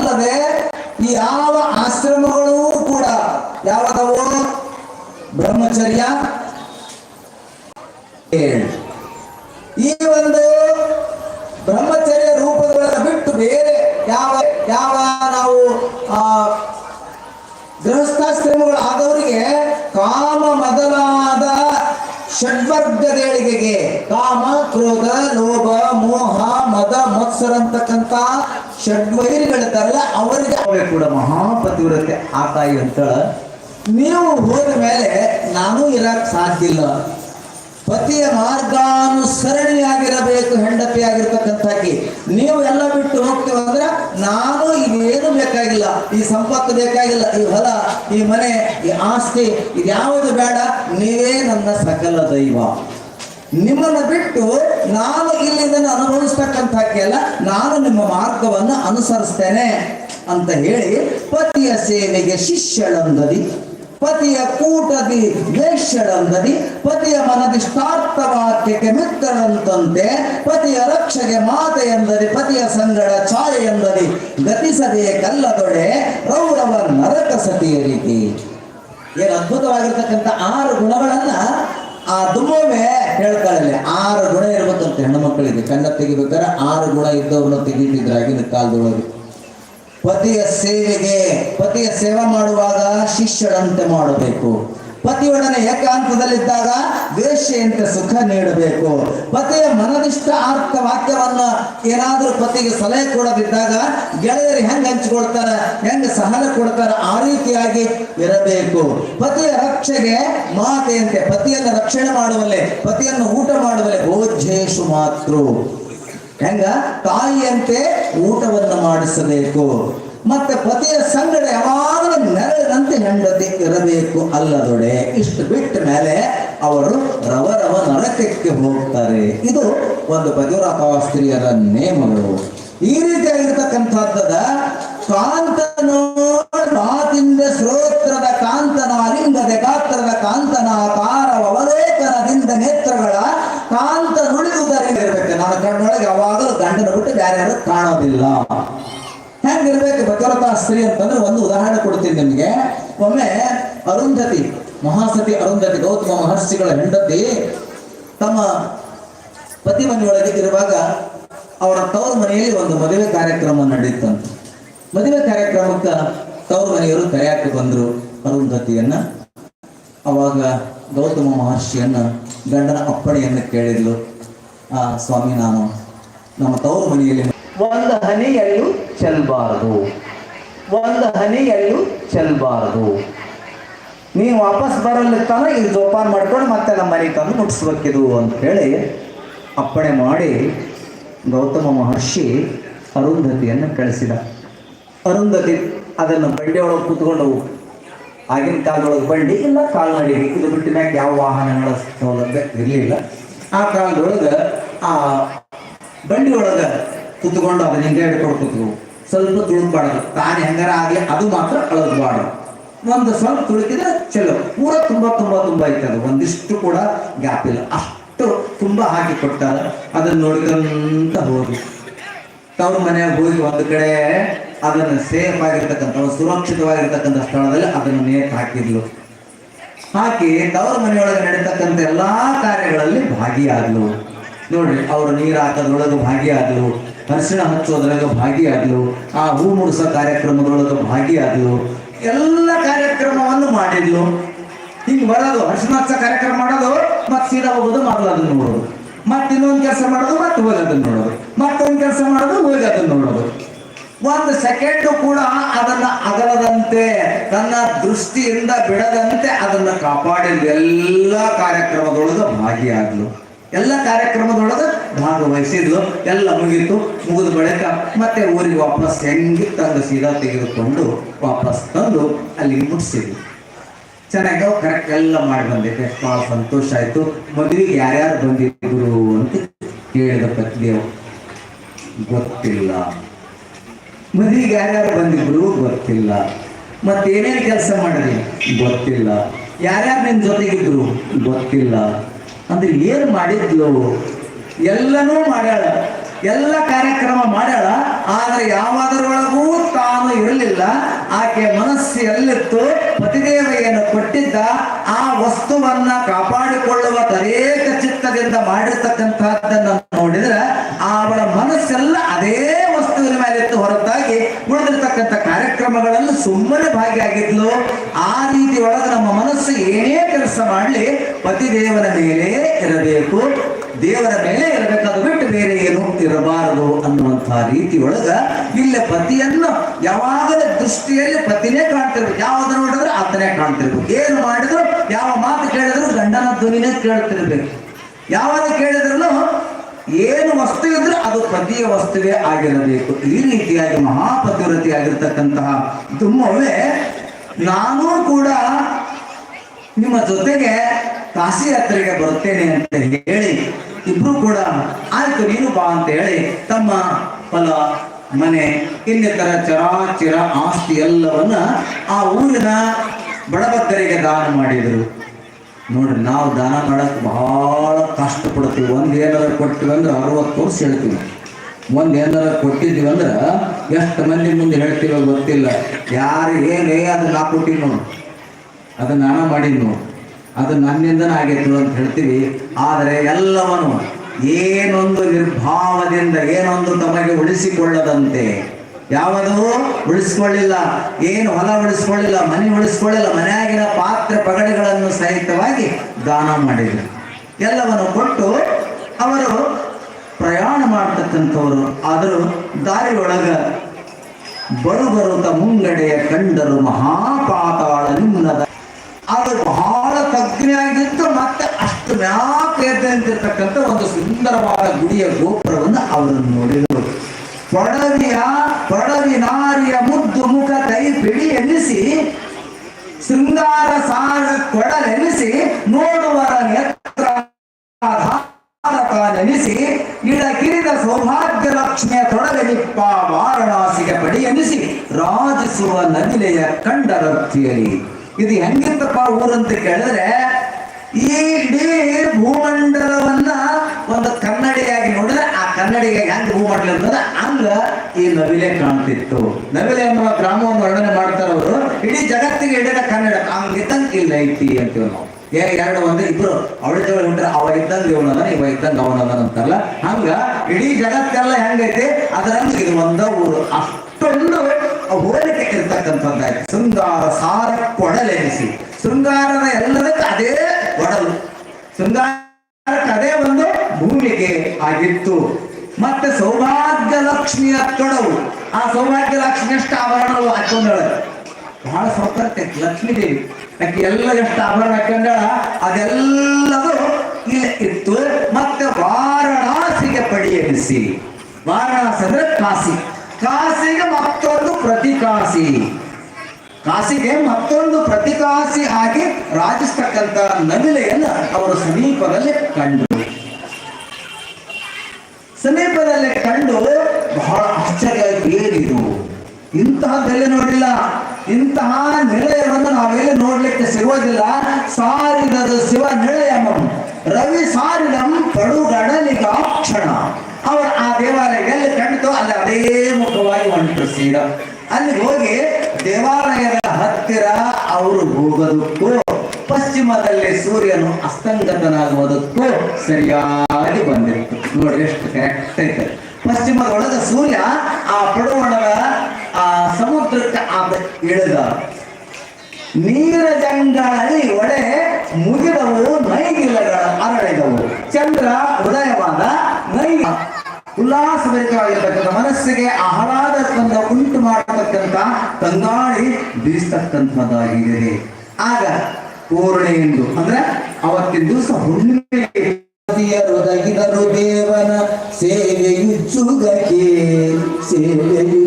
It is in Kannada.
ಅಲ್ಲದೆ ಯಾವ ಆಶ್ರಮಗಳು ಕೂಡ ಯಾವ ಬ್ರಹ್ಮಚರ್ಯ? ಈ ಒಂದು ಬ್ರಹ್ಮಚರ್ಯ ರೂಪಗಳನ್ನು ಬಿಟ್ಟು ಬೇರೆ ಯಾವ ಯಾವ ನಾವು, ಆ, ಗೃಹಸ್ಥಾಶ್ರಮಗಳು ಆದವರಿಗೆ ಕಾಮ ಮೊದಲಾದ ಷಡ್ವರ್ಗದೇಳಿಗೆಗೆ ಕಾಮ, ಕ್ರೋಧ, ಲೋಭ, ಮೋಹ, ಮದ, ಮತ್ಸರ ಅಂತಕ್ಕಂಥ ಷಡ್ವೈರಿಗಳಿದ್ದಾರಲ್ಲ ಅವರಿಗೆ ಅವೇ ಕೂಡ ಮಹಾಪತಿವ್ರತೆ ಆ ತಾಯಿ ಅಂತ ನೀವು ಹೋದ ಮೇಲೆ ನಾನು ಇರಕ್ ಸಾಧ್ಯ ಇಲ್ಲ. ಪತಿಯ ಮಾರ್ಗಾನುಸರಣೆಯಾಗಿರಬೇಕು ಹೆಂಡತಿಯಾಗಿರ್ತಕ್ಕಂಥಾಗಿ ನೀವು ಎಲ್ಲ ಬಿಟ್ಟು ಹೋಗ್ತೇವೆ ಅಂದ್ರೆ ನಾನು ಇದೇನು ಬೇಕಾಗಿಲ್ಲ. ಈ ಸಂಪತ್ತು ಬೇಕಾಗಿಲ್ಲ, ಈ ಹೊಲ, ಈ ಮನೆ, ಈ ಆಸ್ತಿ, ಇದ್ಯಾವುದು ಬೇಡ. ನೀವೇ ನನ್ನ ಸಕಲ ದೈವ. ನಿಮ್ಮನ್ನ ಬಿಟ್ಟು ನಾನು ಇಲ್ಲಿಂದ ಕೆಲ ನಾನು ನಿಮ್ಮ ಮಾರ್ಗವನ್ನು ಅನುಸರಿಸ್ತೇನೆ ಅಂತ ಹೇಳಿ ಪತಿಯ ಸೇವೆಗೆ ಶಿಷ್ಯಳಂದದಿ ಪತಿಯ ಕೂಟದಿ ವೇಶ್ಯಳಂದದಿ ಪತಿಯ ಮನದಿಷ್ಟಾರ್ಥ ವಾಕ್ಯಕ್ಕೆ ಮಿತ್ರರಂತಂತೆ, ಪತಿಯ ರಕ್ಷೆಗೆ ಮಾತೆ ಎಂದದಿ ಪತಿಯ ಸಂಗಡ ಛಾಯೆ ಎಂದದಿ ಗತಿಸದೆ ಕಲ್ಲದೊಡೆ ರೌರವ ನರಕ ಸತಿಯ ರೀತಿ ಏನು ಅದ್ಭುತವಾಗಿರ್ತಕ್ಕಂಥ ಆರು ಗುಣಗಳನ್ನ ಆ ದುಮ್ಮೊಮ್ಮೆ ಹೇಳ್ತಾಳೆ ಆರು ಗುಣ ಇರ್ಬೇಕಂತ ಹೆಣ್ಣು ಮಕ್ಕಳಿಗೆ. ಕಣ್ಣ ತೆಗಿಬೇಕಾದ್ರೆ ಆರು ಗುಣ ಇದ್ದವ್ರನ್ನ ತೆಗಿತಿದ್ರು ಆಗಿನ ಕಾಲದೊಳಗೆ. ಪತಿಯ ಸೇವೆಗೆ, ಪತಿಯ ಸೇವೆ ಮಾಡುವಾಗ ಶಿಷ್ಯರಂತೆ ಮಾಡಬೇಕು. ಪತಿಯೊಡನೆ ಏಕಾಂತದಲ್ಲಿದ್ದಾಗ ವೇಶ್ಯೆಯಂತೆ ಸುಖ ನೀಡಬೇಕು. ಪತಿಯ ಮನದಿಷ್ಟ ಅರ್ಥ ವಾಕ್ಯವನ್ನು ಏನಾದರೂ ಪತಿಗೆ ಸಲಹೆ ಕೊಡದಿದ್ದಾಗ ಗೆಳೆಯರು ಹೆಂಗ್ ಹಂಚಿಕೊಳ್ತಾರ, ಹೆಂಗ್ ಸಹನ ಕೊಡ್ತಾರ ಆ ರೀತಿಯಾಗಿ ಇರಬೇಕು. ಪತಿಯ ರಕ್ಷೆಗೆ ಮಾತೆಯಂತೆ, ಪತಿಯನ್ನು ರಕ್ಷಣೆ ಮಾಡುವಲ್ಲಿ, ಪತಿಯನ್ನು ಊಟ ಮಾಡುವಲ್ಲಿ ಭೋಜ್ಯೇಶು ಮಾತೃ. ಹೆಂಗ? ತಾಯಿಯಂತೆ ಊಟವನ್ನು ಮಾಡಿಸಬೇಕು. ಮತ್ತೆ ಪತಿಯ ಸಂಗಡ ಯಾವಾಗಲೂ ನೆರೆದಂತೆ ಹೆಂಡತಿ ಇರಬೇಕು ಅಲ್ಲದೊಡೆ. ಇಷ್ಟು ಬಿಟ್ಟ ಮೇಲೆ ಅವರು ರವರವ ನರಕಕ್ಕೆ ಹೋಗ್ತಾರೆ. ಇದು ಒಂದು ಪತಿವ್ರತ ಸ್ತ್ರೀಯರ ನೇಮಗಳು. ಈ ರೀತಿಯಾಗಿರ್ತಕ್ಕಂಥದ್ದದ ಕಾಂತನೋ ಮಾತಿಂದ ಶ್ರೋತ್ರದ ಕಾಂತನ, ಲಿಂಗದ ಗಾತ್ರದ ಕಾಂತನ ಅವಲೇಖನದಿಂದ ನೇತ್ರಗಳ ಕಾಂತ ನುಳಿಯುವುದರಿಂದ ಇರಬೇಕು. ನಾನು ಕಣ್ಣೊಳಗೆ ಯಾವಾಗಲೂ ಗಂಡನ ಬಿಟ್ಟು ಬೇರೆ ಕಾಣೋದಿಲ್ಲ. ಹೆಂಗಿರ್ಬೇಕು ಭಗವತ ಸ್ತ್ರೀ ಅಂತಂದ್ರೆ ಒಂದು ಉದಾಹರಣೆ ಕೊಡ್ತೀನಿ ನಿಮಗೆ. ಒಮ್ಮೆ ಅರುಂಧತಿ, ಮಹಾಸತಿ ಅರುಂಧತಿ, ಗೌತಮ ಮಹರ್ಷಿಗಳ ಹೆಂಡತಿ ತಮ್ಮ ಪತಿ ಮನೆಯೊಳಗೆ ಇರುವಾಗ ಅವರ ತವರು ಮನೆಯಲ್ಲಿ ಒಂದು ಮದುವೆ ಕಾರ್ಯಕ್ರಮ ನಡೀತಂತೆ. ಮದುವೆ ಕಾರ್ಯಕ್ರಮಕ್ಕೆ ತವರು ಮನೆಯವರು ಕರೆಯಕ್ಕೆ ಬಂದರು ಅರುಂಧತಿಯನ್ನ. ಅವಾಗ ಗೌತಮ ಮಹರ್ಷಿಯನ್ನ ಗಂಡನ ಅಪ್ಪಣೆಯನ್ನು ಕೇಳಿದ್ಲು, ಆ, ಸ್ವಾಮಿ, ನಾನು ನಮ್ಮ ತವರು ಮನೆಯಲ್ಲಿ ಒಂದು ಹನಿಯಲ್ಲೂ ಚೆಲ್ಬಾರದು. ಒಂದು ಹನಿಯಲ್ಲೂ ಚೆಲ್ಬಾರದು. ನೀವು ವಾಪಸ್ ಬರಲಿತ್ತಾನ ಇದು ಜೋಪಾನ ಮಾಡ್ಕೊಂಡು ಮತ್ತೆ ನಮ್ಮ ಮನೆಗೆ ತಂದು ಮುಟ್ಸ್ಬೇಕಿದು ಅಂತ ಹೇಳಿ ಅಪ್ಪಣೆ ಮಾಡಿ ಗೌತಮ ಮಹರ್ಷಿ ಅರುಂಧತಿಯನ್ನು ಕಳಿಸಿದ. ಅರುಂಧತಿ ಅದನ್ನು ಬಂಡಿಯೊಳಗೆ ಕೂತ್ಕೊಂಡು ಆಗಿನ ಕಾಲದೊಳಗೆ ಬಂಡಿ ಇಲ್ಲ ಕಾಲ್ನಡಿ ಇದು ಬಿಟ್ಟು ಮ್ಯಾಗ ಯಾವ ವಾಹನಗಳ ಸೌಲಭ್ಯ ಇರಲಿಲ್ಲ. ಆ ಕಾಲದೊಳಗೆ ಆ ಬಂಡಿಯೊಳಗೆ ಕೂತ್ಕೊಂಡು ಕುತ್ಕೊಂಡು ಅದನ್ನ ಹಿಂಗೆ ಹಿಡ್ಕೊಂಡು ಕೂತ್ರು. ಸ್ವಲ್ಪ ತುಳುಕ್ಬಾರ್ದು ತಾನೇ ಹೆಂಗಾರ ಆಗಲಿ, ಅದು ಮಾತ್ರ ಅಳದ್ಬಾರ್ದು ಒಂದು ಸ್ವಲ್ಪ ತುಳುಕಿದ್ರೆ ಚಲೋ ಪೂರ ತುಂಬಾ ತುಂಬಾ, ತುಂಬ ಐತೆ ಅದು. ಒಂದಿಷ್ಟು ಕೂಡ ಗ್ಯಾಪ್ ಇಲ್ಲ. ಅಷ್ಟು ತುಂಬಾ ಹಾಕಿ ಕೊಟ್ಟಾರ ಅದನ್ನ ನೋಡ್ಕೊಂತ ಹೋಗಿ. ತವ್ರ ಮನೆಯಾಗ ಹೋಗಿ ಒಂದು ಕಡೆ ಅದನ್ನು ಸೇಫ್ ಆಗಿರ್ತಕ್ಕಂಥ ಸುರಕ್ಷಿತವಾಗಿರ್ತಕ್ಕಂಥ ಸ್ಥಳದಲ್ಲಿ ಅದನ್ನು ನೇತು ಹಾಕಿದ್ಲು. ಹಾಕಿ ತವ್ರ ಮನೆಯೊಳಗೆ ನಡೀತಕ್ಕಂಥ ಎಲ್ಲಾ ಕಾರ್ಯಗಳಲ್ಲಿ ಭಾಗಿಯಾದ್ಲು. ನೋಡ್ರಿ, ಅವರು ನೀರು ಹಾಕೋದ್ರೊಳಗೆ ಭಾಗಿಯಾದ್ಲು. ಅರಿಶಿಣ ಹಚ್ಚೋದ್ರಾಗ ಭಾಗಿಯಾದ್ಲು, ಆ ಹೂ ಮುಡಿಸೋ ಕಾರ್ಯಕ್ರಮದೊಳಗೆ ಭಾಗಿಯಾದ್ಲು, ಎಲ್ಲ ಕಾರ್ಯಕ್ರಮವನ್ನು ಮಾಡಿದ್ಲು. ಹಿಂಗ್ ಬರೋದು ಅರ್ಶನ ಹಚ್ಚ ಕಾರ್ಯಕ್ರಮ ಮಾಡೋದು, ಮತ್ತೆ ಸೀದಾ ಹೋಗೋದು ಅದನ್ನ ನೋಡೋದು. ಮತ್ತೆ ಇನ್ನೊಂದು ಕೆಲಸ ಮಾಡೋದು, ಮತ್ತೆ ಹೋಗಿ ಅದನ್ನ ನೋಡೋದು. ಮತ್ತೊಂದು ಕೆಲಸ ಮಾಡೋದು ಹೋಗಿ ಅದನ್ನ ನೋಡೋದು. ಒಂದು ಸೆಕೆಂಡ್ ಕೂಡ ಅದನ್ನ ಅಗಲದಂತೆ, ತನ್ನ ದೃಷ್ಟಿಯಿಂದ ಬಿಡದಂತೆ ಅದನ್ನ ಕಾಪಾಡಿದ ಎಲ್ಲ ಕಾರ್ಯಕ್ರಮದೊಳಗೆ ಭಾಗಿಯಾದ್ಲು. ಎಲ್ಲ ಕಾರ್ಯಕ್ರಮದೊಳಗೆ ಭಾಗವಹಿಸಿದ್ಲು ಎಲ್ಲ ಮುಗಿತು, ಮುಗಿದ ಬಳಿಕ ಮತ್ತೆ ಊರಿಗೆ ವಾಪಸ್ ಹೆಂಗೆ ತಂದು ಸೀದಾ ತೆಗೆದುಕೊಂಡು ವಾಪಸ್ ತಂದು ಅಲ್ಲಿ ಮುಟ್ಸಿದ್ವಿ. ಚೆನ್ನಾಗಿ ಕರೆಕ್ಟ್ ಎಲ್ಲ ಮಾಡಿ ಬಂದಿದ್ದೆ. ಭಾಳ ಸಂತೋಷ ಆಯ್ತು. ಮದುವೆಗೆ ಯಾರ್ಯಾರು ಬಂದಿದ್ರು ಅಂತ ಕೇಳಿದ ಪತ್ನಿಯವ್ ಗೊತ್ತಿಲ್ಲ. ಮದುವೆಗೆ ಯಾರ್ಯಾರು ಬಂದಿದ್ರು ಗೊತ್ತಿಲ್ಲ. ಮತ್ತೇನೇನು ಕೆಲಸ ಮಾಡಿದ್ರಿ? ಗೊತ್ತಿಲ್ಲ. ಯಾರ್ಯಾರು ನಿನ್ನ ಜೊತೆಗಿದ್ರು? ಗೊತ್ತಿಲ್ಲ. ಅಂದ್ರೆ ಏನು ಮಾಡಿದ್ವು ಎಲ್ಲನೂ ಮಾಡ್ಯಾಳ. ಎಲ್ಲ ಕಾರ್ಯಕ್ರಮ ಮಾಡ್ಯಾಳ. ಆದ್ರೆ ಯಾವಾದರೊಳಗೂ ತಾನು ಇರಲಿಲ್ಲ. ಆಕೆ ಮನಸ್ಸು ಎಲ್ಲಿತ್ತು ಪತಿದೇವೆಯನ್ನು ಕೊಟ್ಟಿದ್ದ ಆ ವಸ್ತುವನ್ನ ಕಾಪಾಡಿಕೊಳ್ಳುವ ತರೇಕ ಚಿತ್ತದಿಂದ ಮಾಡಿರ್ತಕ್ಕಂತಹದ್ದನ್ನ ನೋಡಿದ್ರೆ ಅವಳ ಮನಸ್ಸೆಲ್ಲ ಅದೇ ಕಾರ್ಯಕ್ರಮಗಳಲ್ಲಿ ಸುಮ್ಮನೆ ಭಾಗಿಯಾಗಿದ್ಲು. ಆ ರೀತಿ ಒಳಗೆ ನಮ್ಮ ಮನಸ್ಸು ಏನೇ ಕೆಲಸ ಮಾಡಲಿ, ಪತಿದೇವನ ಮೇಲೆ ಇರಬೇಕು. ದೇವರ ಮೇಲೆ ಇರಬೇಕಾದ ಬಿಟ್ಟು ಬೇರೆ ಏನು ಇರಬಾರದು ಅನ್ನುವಂತಹ ರೀತಿ ಒಳಗ ಇಲ್ಲ ಪತಿಯನ್ನು ಯಾವಾಗಲೂ ದೃಷ್ಟಿಯಲ್ಲಿ ಪತಿನೇ ಕಾಣ್ತಿರ್ಬೇಕು. ಯಾವ್ದು ನೋಡಿದ್ರೆ ಆತನೇ ಕಾಣ್ತಿರ್ಬೇಕು. ಏನು ಮಾಡಿದ್ರು, ಯಾವ ಮಾತು ಕೇಳಿದ್ರು ಗಂಡನ ಧ್ವನಿನೇ ಕೇಳ್ತಿರ್ಬೇಕು. ಯಾವಾಗ ಕೇಳಿದ್ರು ಏನು ವಸ್ತು ಇದ್ರೆ ಅದು ಪತಿಯ ವಸ್ತುವೇ ಆಗಿರಬೇಕು. ಈ ರೀತಿಯಾಗಿ ಮಹಾಪತಿವ್ರತಿ ಆಗಿರ್ತಕ್ಕಂತಹ ದುಮ್ಮವೇ ನಾನು ಕೂಡ ನಿಮ್ಮ ಜೊತೆಗೆ ಕಾಶಿ ಯಾತ್ರೆಗೆ ಬರುತ್ತೇನೆ ಅಂತ ಹೇಳಿ ಇಬ್ರು ಕೂಡ, ಆಯ್ತು ನೀನು ಬಾ ಅಂತ ಹೇಳಿ ತಮ್ಮ ಫಲ ಮನೆ, ಇನ್ನಿತರ ಚರಾಚಿರ ಆಸ್ತಿ ಎಲ್ಲವನ್ನ ಆ ಊರಿನ ಬಡಬಗ್ಗರಿಗೆ ದಾನ ಮಾಡಿದರು. ನೋಡ್ರಿ, ನಾವು ದಾನ ಮಾಡಕ್ ಬಹಳ ಕಷ್ಟಪಡ್ತೀವಿ. ಒಂದು ಏನಾರ ಕೊಟ್ಟಿವಿ ಅಂದ್ರೆ ಅರವತ್ತು ವರ್ಷ ಹೇಳ್ತೀವಿ. ಒಂದು ಏನಾರ ಕೊಟ್ಟಿದ್ವಿ ಅಂದ್ರೆ ಎಷ್ಟು ಮಂದಿ ಮುಂದೆ ಹೇಳ್ತೀವೋ ಗೊತ್ತಿಲ್ಲ. ಯಾರು ಏನೇ ಅದು ನಾ ಕೊಟ್ಟಿವಿ ನೋಡು. ಅದು ನಾನು ಮಾಡೀನಿ ಅದು ನನ್ನಿಂದನೇ ಆಗೈತು ಅಂತ ಹೇಳ್ತೀವಿ. ಆದರೆ ಎಲ್ಲವನ್ನು ಏನೊಂದು ನಿರ್ಭಾವದಿಂದ, ಏನೊಂದು ತಮಗೆ ಉಳಿಸಿಕೊಳ್ಳದಂತೆ ಯಾವುದು ಉಳಿಸ್ಕೊಳ್ಳಿಲ್ಲ, ಏನು ಹೊಲ ಉಳಿಸ್ಕೊಳ್ಳಿಲ್ಲ, ಮನೆ ಉಳಿಸ್ಕೊಳ್ಳಿಲ್ಲ, ಮನೆಯಾಗಿನ ಪಾತ್ರೆ ಪಗಡೆಗಳನ್ನು ಸಹಿತವಾಗಿ ದಾನ ಮಾಡಿದರು. ಎಲ್ಲವನ್ನು ಕೊಟ್ಟು ಅವರು ಪ್ರಯಾಣ ಮಾಡ್ತಕ್ಕಂಥವರು ಆದರೂ ದಾರಿಯೊಳಗ ಬರು ಬರುತ್ತ ಮುಂಗಡೆಯ ಕಂಡರು ಮಹಾಪಾತಾಳ ನಿಮ್ಮದ ಅದು ಬಹಳ ತಗ್ನಿಯಾಗಿತ್ತು ಮತ್ತೆ ಅಷ್ಟು ಮ್ಯಾಕೆ ಒಂದು ಸುಂದರವಾದ ಗುಡಿಯ ಗೋಪುರವನ್ನು ಅವರು ನೋಡಿದರು. ಪೊಡವಿಯ ನಾರಿಯ ಮುದ್ದು ಮುಖ ಕೈ ಬಿಳಿ ಎನಿಸಿ, ಶೃಂಗಾರ ಸಾರ ಕೊಡಲೆನಿಸಿ ನೋಡುವರ ನೇತ್ರ ನೆನೆಸಿ ಇಡ ಕಿರಿದ ಸೌಭಾಗ್ಯ ಲಕ್ಷ್ಮಿಯ ತೊಡಗಲಿಪ್ಪ ವಾರಣಾಸಿಗೆ ಬಡಿ ಎನಿಸಿ, ರಾಜಿಸುವ ನವಿಲೆಯ ಕಂಡರರ್ಥಿಯಲಿ ಇದು ಹೆಂಗಿತ್ತಪ್ಪ ಊರಂತ ಕೇಳಿದ್ರೆ, ಈ ಇಡೀ ಭೂಮಂಡಲವನ್ನ ಒಂದು ನೋಡಿದ್ರೆ ಆ ಕನ್ನಡಿಗೆ ಮಾಡ್ಲಿ ಭೂಮಂಡಲ ಅಂತಂದ್ರೆ ಹಂಗ ಈ ನವಿಲೆ ಕಾಣ್ತಿತ್ತು. ನವಿಲೆ ಎಂಬ ಗ್ರಾಮವನ್ನು ವರ್ಣನೆ ಮಾಡ್ತಾರ ಅವರು. ಇಡೀ ಜಗತ್ತಿಗೆ ಇಡದ ಕನ್ನಡ. ಹಂಗಿದ್ದಂಗೆ ಇಲ್ಲ ಐತಿ ಅಂತೀವಿ ನಾವು. ಎರಡು ಒಂದು ಇಬ್ರು. ಜೊತೆ ಹೊಂಟ್ರೆ ಅವ ಇದ್ದಂಗ ಇವನದನ, ಇವ ಇದ್ದಂಗ ಅವನದನ ಹಂಗ ಇಡೀ ಜಗತ್ತೆಲ್ಲ ಹೆಂಗೈತಿ? ಅದರಂಗ ಇದು ಒಂದ ಊರು. ಅಷ್ಟೊಂದು ಹೋಲಿಕೆ ಇರ್ತಕ್ಕಂಥದ್ದಾಯ್ತು. ಶೃಂಗಾರ ಸಾರ ಕೊಡಲೆನಿಸಿ ಶೃಂಗಾರದ ಎಲ್ಲದಕ್ಕೂ ಅದೇ ಒಡಲು. ಶೃಂಗಾರಕ್ಕೆ ಅದೇ ಒಂದು ಭೂಮಿಗೆ ಆಗಿತ್ತು. ಮತ್ತೆ ಸೌಭಾಗ್ಯ ಲಕ್ಷ್ಮಿಯ ತೊಡವು. ಆ ಸೌಭಾಗ್ಯ ಲಕ್ಷ್ಮಿ ಎಷ್ಟು ಆಭರಣಗಳು ಹಾಕೊಂಡಳ ಬಹಳ ಸೌಕರ್ಯ ಲಕ್ಷ್ಮೀ ದೇವಿ. ಯಾಕೆ ಎಲ್ಲ ಎಷ್ಟು ಆಭರಣ ಹಾಕೊಂಡಳ ಅದೆಲ್ಲದೂ ಇಲ್ಲಿ ಇತ್ತು. ಮತ್ತೆ ವಾರಣಾಸಿಗೆ ಪಡೆಯಲಿಸಿ ವಾರಣಾಸಿ ಅಂದ್ರೆ ಕಾಶಿ. ಕಾಸಿಗೆ ಮತ್ತೊಂದು ಪ್ರತಿಕಾಸಿ ಕಾಸಿಗೆ ಮತ್ತೊಂದು ಪ್ರತಿಕಾಸಿ ಆಗಿ ರಾಜಿಸ್ತಕ್ಕಂಥ ನವಿಲೆಯನ್ನು ಅವರ ಸಮೀಪದಲ್ಲಿ ಕಂಡರು. ಸಮೀಪದಲ್ಲಿ ಕಂಡು ಬಹಳ ಆಶ್ಚರ್ಯ ಏನಿದು? ಬೆಲೆ ನೋಡಿಲ್ಲ. ಇಂತಹ ನಿಲಯವನ್ನು ನಾವೆಲ್ಲ ನೋಡ್ಲಿಕ್ಕೆ ಸಿಗೋದಿಲ್ಲ ಸಾರಿದದು ಶಿವ ನಿಲಯಮಂ. ರವಿ ಸಾರಿದಂ ಪಡುಗಡಲಿಗಾಕ್ಷಣ. ಅವರು ಆ ದೇವಾಲಯ ಎಲ್ಲಿ ಕಂಡಿತು, ಅಲ್ಲಿ ಅದೇ ಮುಖವಾಗಿ ಹೊಂಟು ಸೀರ ಅಲ್ಲಿ ಹೋಗಿ ದೇವಾಲಯದ ಹತ್ತಿರ ಅವರು ಹೋಗೋದಕ್ಕೂ ಪಶ್ಚಿಮದಲ್ಲಿ ಸೂರ್ಯನು ಅಸ್ತಂಗತನಾಗುವುದಕ್ಕೂ ಸರಿಯಾಗಿ ಬಂದಿತ್ತು ನೋಡ್ರಿ ಎಷ್ಟು ಕರೆಕ್ಟ್ ಐತೆ. ಪಶ್ಚಿಮದೊಳಗ ಸೂರ್ಯ ಆ ಪಡುವಣದ, ಆ ಸಮುದ್ರಕ್ಕೆ ಆದ ಇಳಿದ. ನೀರ ಜಂಗಾಳಿ ಒಡೆ ಮುಗಿದವು, ನೈಗಿಲಗಳ ಅರಳಿದವು. ಚಂದ್ರ ಉದಯವಾದ ನೈ ಉಲ್ಲಾಸಭರಿತವಾಗಿರ್ತಕ್ಕಂಥ ಮನಸ್ಸಿಗೆ ಆಹ್ಲಾದದಿಂದ ಉಂಟು ಮಾಡತಕ್ಕಂಥ ತಂಗಾಳಿ ಬೀಸ್ತಕ್ಕಂಥದ್ದಾಗಿದೆ. ಆಗ ಪೂರ್ಣೆ ಎಂದು. ಅಂದ್ರೆ ಅವತ್ತಿನ ದಿವಸ ಹುಣ್ಣಿಮೆ ದೇವನ ಸೇವೆಯುಚ್ಚುಗಕ್ಕೆ ಸೇವೆಯುಚ್ಚುಗಕ್ಕೆ